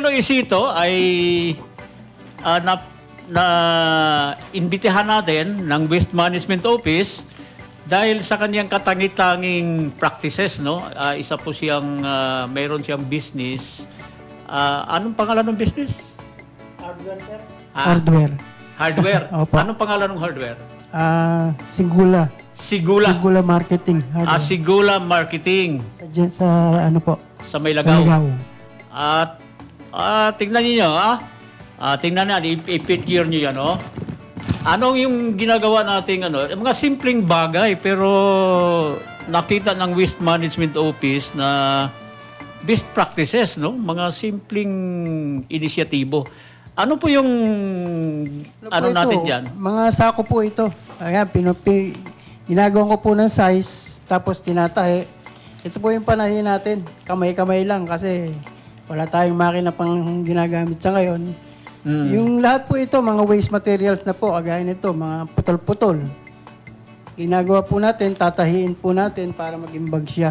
Loisito ay ah, na, na imbitahan natin ng Waste Management Office dahil sa kanyang katangi-tanging practices, no? Ah, isa po siyang, ah, mayroon siyang business. Ah, anong pangalan ng business? Hardware, sir. Ah, Hardware. hardware. Opo. Anong pangalan ng hardware? Ah, Sigula. Sigula. Sigula Marketing. Ah, Hardware. Sigula Marketing sa, sa ano po? sa May Sa Lagaw. Ligaw. At ah, tingnan niyo ah. Ah, tingnan natin, i- i-picture niyo yan, oh. Anong yung ginagawa nating ano, mga simpleng bagay pero nakita ng Waste Management Office na best practices, no? Mga simpleng inisyatibo. Ano po yung ano, po natin ito? diyan? Mga sako po ito. Ayan, pinupi, ginagawa ko po ng size, tapos tinatahi. Ito po yung panahin natin. Kamay-kamay lang kasi wala tayong makina pang ginagamit sa ngayon. Mm. Yung lahat po ito, mga waste materials na po, kagaya nito, mga putol-putol. Ginagawa po natin, tatahiin po natin para maging bag siya.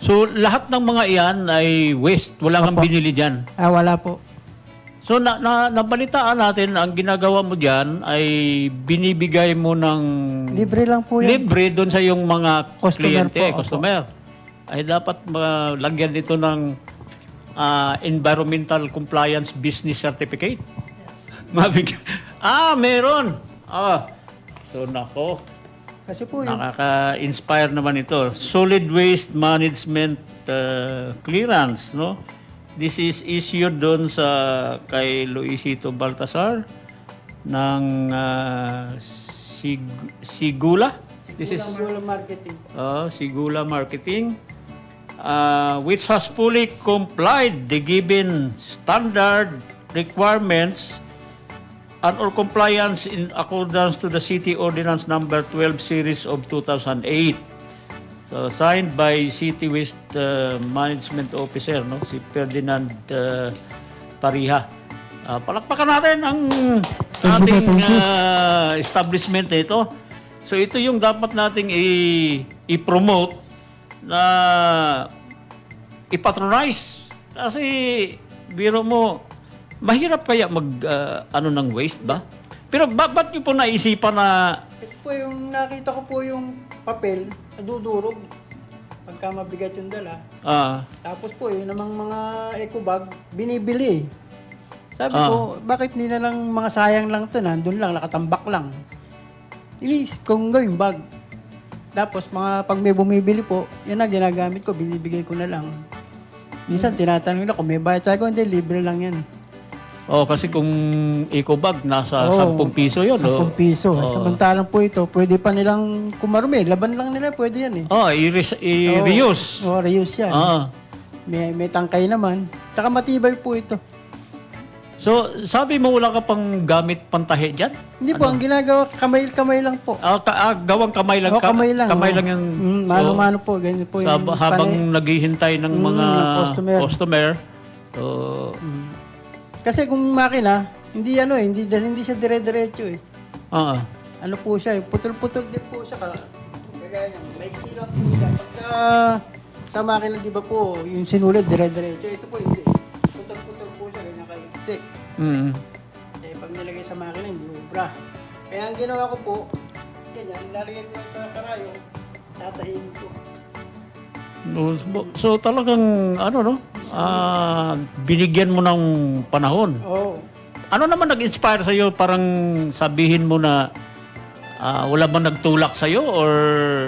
So lahat ng mga iyan ay waste, wala kang Opo. binili diyan. Ah, wala po. So na, na nabalitaan natin ang ginagawa mo diyan ay binibigay mo ng Libre lang po yan. libre doon sa yung mga Customer kliyente, po, opo. customer. Ay dapat malagyan dito ng ah, environmental compliance business certificate. Mabig ah, meron. Ah. So nako, Kasi po yung nakaka-inspire naman ito. Solid waste management uh, clearance, no? This is issued doon sa kay Luisito Baltasar ng uh, Sig- Sigula. This is Sigula marketing. uh, Sigula Marketing uh, which has fully complied the given standard requirements and or compliance in accordance to the City Ordinance Number 12 Series of 2008. So signed by City Waste uh, Management Officer no si Ferdinand uh, Pariha. Uh, palakpakan natin ang ating uh, establishment na ito. So ito yung dapat nating i- i-promote na ipatronize. Kasi biro mo, mahirap kaya mag ah, ano ng waste ba? Pero ba, ba't nyo po naisipan na Kasi po yung nakita ko po yung papel, nadudurog. Pagka mabigat yung dala. ah, Tapos po yun namang mga eco bag, binibili. Sabi Ah. ko, bakit na lang mga sayang lang to, nandun lang, nakatambak lang. Inis kung gawing bag. Tapos mga pag may bumibili po, yan ang ginagamit ko, binibigay ko na lang. Minsan tinatanong nila kung may bayad. Sabi ko, hindi, libre lang yan. oh kasi kung eco bag nasa Oo, 10 piso 'yon, 10 piso. Oo. Samantalang po ito, pwede pa nilang kumarumi. Laban lang nila, pwede yan eh. Oh, i-re- i-reuse. Oo, reuse yan. Ah. May, may tangkay naman. Tsaka matibay po ito. So, sabi mo wala ka pang gamit pantahi diyan? Hindi po, ang ginagawa, kamay-kamay lang po. Ah, ka, ah, gawang kamay lang Oo, kamay lang. Kamay oo. lang yung Mm, mano-mano po, ganyan po yung Hab- habang panay. naghihintay ng Mm, mga customer. customer. So, Mm. Kasi kung makina, hindi ano eh, hindi, hindi siya dire-diretso eh. ah, Ano po siya, eh, putol-putol din po siya. Ka, kagaya niya, may lang po siya. Pagka sa makina, di ba po, yung sinulid, dire-diretso. Ito po, hindi. Kasi, mm, eh, pag nilagay sa makina, hindi ubra. Kaya ang ginawa ko po, ganyan, lalagyan ko sa karayo, tatahin ko. no, so talagang ano no? Ah, binigyan mo ng panahon. Oo. Ano naman nag-inspire sa iyo parang sabihin mo na ah, wala bang nagtulak sa iyo or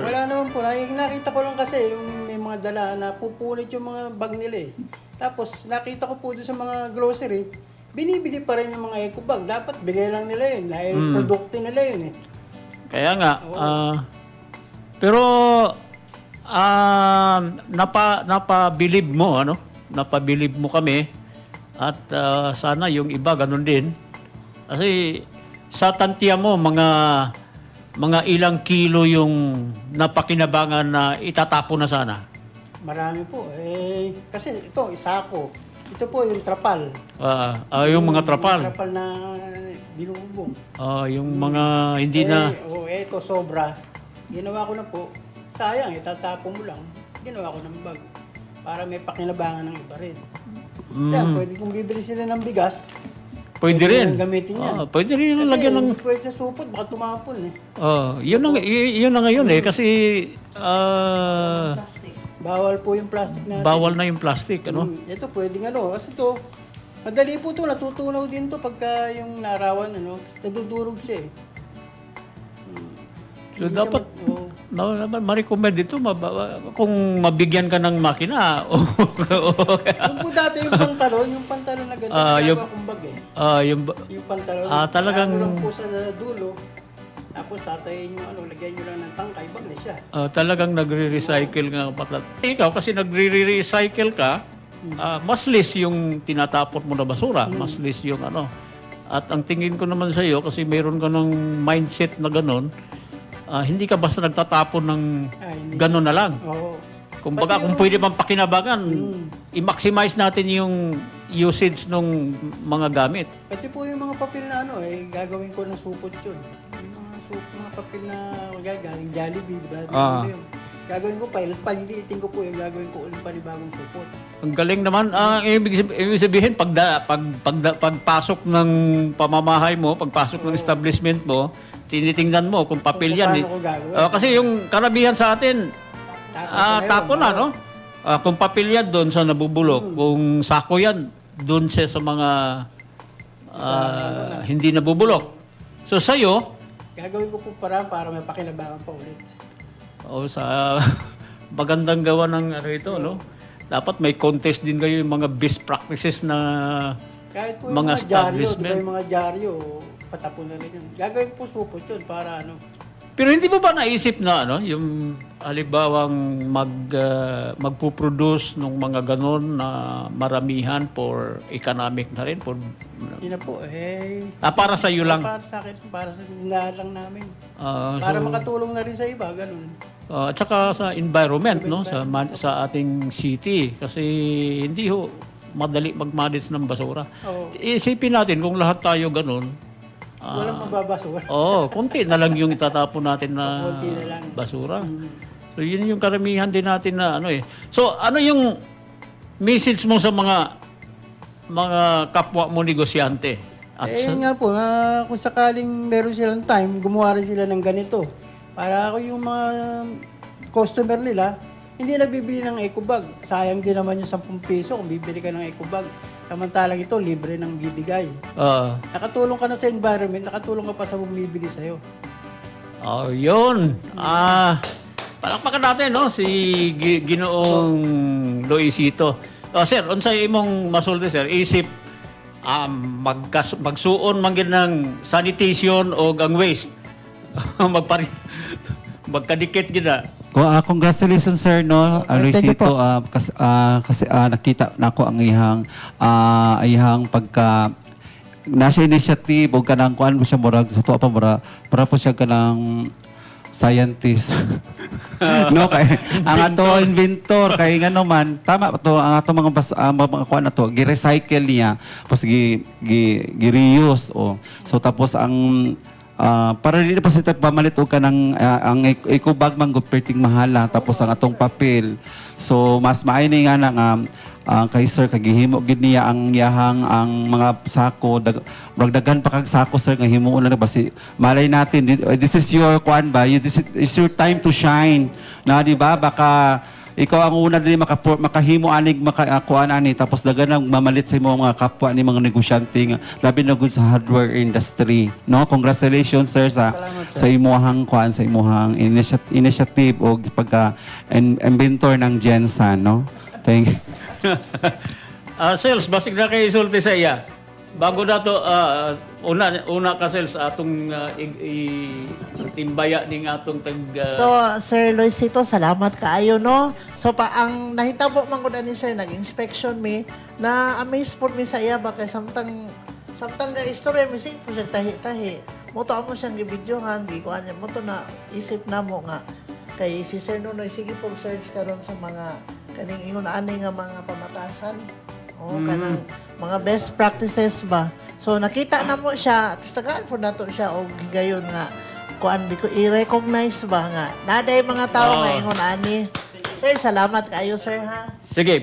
Wala naman po. Nakita ko lang kasi yung may mga dala na pupunit yung mga bag nila eh. Tapos nakita ko po doon sa mga grocery, binibili pa rin yung mga eco bag. Dapat bigay lang nila yun. Dahil Mm. produkto nila yun eh. Kaya nga, ah, pero ah, napa napabilib mo ano? Napabilib mo kami at ah, sana yung iba ganun din. Kasi sa tantiya mo mga mga ilang kilo yung napakinabangan na itatapon na sana. Marami po. Eh, kasi ito, isa ko. Ito po yung trapal. Ah, ah, yung mga trapal. Trapal na binubong. Ah, yung mga hindi na Eh, oh, eto sobra. Ginawa ko na po. Sayang, itatapon mo lang. Ginawa ko ng bag. Para may pakinabangan ng iba rin. Yan, Mm. pwede kung bibili sila ng bigas, Pwede Pwede rin. gamitin yan. Ah, pwede rin yung lagyan ng... pwede sa supot, baka tumapon eh. Oh, yun, ang, y- yun na ngayon eh. Kasi ah, Bawal po yung plastic natin. bawal na yung plastic. Ano? Mm, ito pwedeng ano, kasi to, madali po to, natutunaw din to pagka yung larawan, ano, tapos nadudurog siya eh. Mm. So, Hindi dapat- siya oh. Naman, ma-recommend ito. Maba, kung mabigyan ka ng makina. o- Yung po dati yung pantalon, yung pantalon na ganito, Ah, yung- yung, kumbag eh. Ah, yung, Yung pantalon, Ah, talagang- ano po sa dulo, tapos tatayin yung ano, lagyan nyo lang ng tangkay, bag na siya. ah, talagang nagre-recycle nga patlat. Ikaw kasi nagre-recycle ka, ah, mas less yung tinatapon mo na basura. Mas less yung ano. At ang tingin ko naman sa iyo, kasi mayroon ka ng mindset na ganun, ah, hindi ka basta nagtatapon ng hindi. ganun na lang. Oo. Kumbaga, Pati kung yung- pwede pang pakinabangan, Mm. i-maximize natin yung usage ng mga gamit. Pati po yung mga papel na ano eh, gagawin ko ng supot yun. Yung mga, sup, mga papel na gagaling Jollibee, di ba? Ah. Ano yun? Gagawin ko pa, paliliitin ko po yung gagawin ko ulit panibagong supot. Ang galing naman. Ah, ibig, ibig sabihin, pag, pag, pag, pagpasok ng pamamahay mo, pagpasok ng establishment mo, tinitingnan mo kung papel yan. Eh. paano ko gagawin. Ah, kasi yung karamihan sa atin, Tapos ah, ngayon, tapo na, ano, no? Ah, kung papel yan, doon sa nabubulok. Hmm. Kung sako yan, doon siya sa mga ah, hindi nabubulok. So sa'yo, Gagawin ko po para para may pakinabangan pa ulit. o sa magandang gawa ng ano ito, no? Dapat may contest din kayo yung mga best practices na Kahit po yung Mga mga, dyaryo, di ba establishment. yung mga dyaryo, patapon na rin yun. Gagawin po supot yun para ano. Pero hindi mo ba naisip na ano, yung halimbawang mag ah, magpo-produce ng mga ganon na maramihan for economic na rin for Yun na po, eh. ah, para sa iyo lang. Para sa akin, para sa tindahan lang namin. Ah, Para so, makatulong na rin sa iba, ganun. ah, at saka sa environment no sa man- sa ating city kasi hindi ho madali mag-manage ng basura. Oo. Isipin natin kung lahat tayo ganon. Ah, Walang mababasura. Oo, konti na lang yung itatapon natin na Konti na lang. basura. So yun yung karamihan din natin na ano eh. So ano yung message mo sa mga mga kapwa mo negosyante? At eh, sa- nga po, na kung sakaling meron silang time, gumawa rin sila ng ganito. Para ako yung mga customer nila, hindi nagbibili ng eco bag. Sayang din naman yung 10 piso kung bibili ka ng eco bag. Samantalang ito, libre ng bibigay. Ah, Nakatulong ka na sa environment, nakatulong ka pa sa bumibili sa'yo. oh, yun. Ah, palakpakan natin no si Gi- Ginoong Loisito. Oh, sir, unsay imong masulti sir? Isip um, magkas magsuon man gid ng sanitation o ang waste. Magpari magkadikit gid na. Ko, ah, congratulations sir no, uh, Luisito, ah, kas, ah, kasi ah, nakita nako ang ihang ah, ihang pagka nasa initiative o kanang kuan mo siya murag sa tuwa pa mura para po siya kanang scientist. no kay ang ato inventor. kay ngano man tama to? Ang ato mga bas, ah, mga, mga kuan ato gi-recycle niya tapos gi, gi, gi-reuse o so tapos ang Ah, para dili pa sa pamalit og kanang ah, ang ik- ikubag man perting mahala tapos ang atong papel. So mas maayni nga na nga ah, kay sir kagihimo gid niya ang yahang ang mga sako dag daghan pa kag sako sir nga himuon na basi malay natin eh, this is your kwan ba this is, is your time to shine na di ba baka ikaw ang una din maka, makahimo anig makakuan ani tapos dagan nang mamalit sa imong mga kapwa ni mga negosyante nga labi na gud sa hardware industry no congratulations sir sa Salamat, sir. sa imuhang kuan sa imuhang initiative, initiative o pagka in- inventor ng Jensen no thank Ah, sales, basig na kay isulti sa iya. Bago na to, ah, una, una ka sales, atong ah, i, i- ning atong tag... ah, So, Sir Luisito, salamat kaayo, no? So, pa ang nahitabo man ko na ni Sir, nag-inspection mi, na amaze po mi sa iya ba, kay samtang, samtang nga istorya mi, sige po siya tahi-tahi. Moto amo siyang gibidyohan, gikuan niya, moto na isip na mo nga, kay si Sir Nunoy, sige po search karon sa mga, kaning ingon ani nga mga pamatasan. O, kanang mga best practices ba. So, nakita na mo siya, tapos tagaan po nato siya, o gigayon nga, kuan ko i-recognize ba nga. Naday mga tao nga Oo. ingon ani. Sir, salamat kayo sir ha. Sige,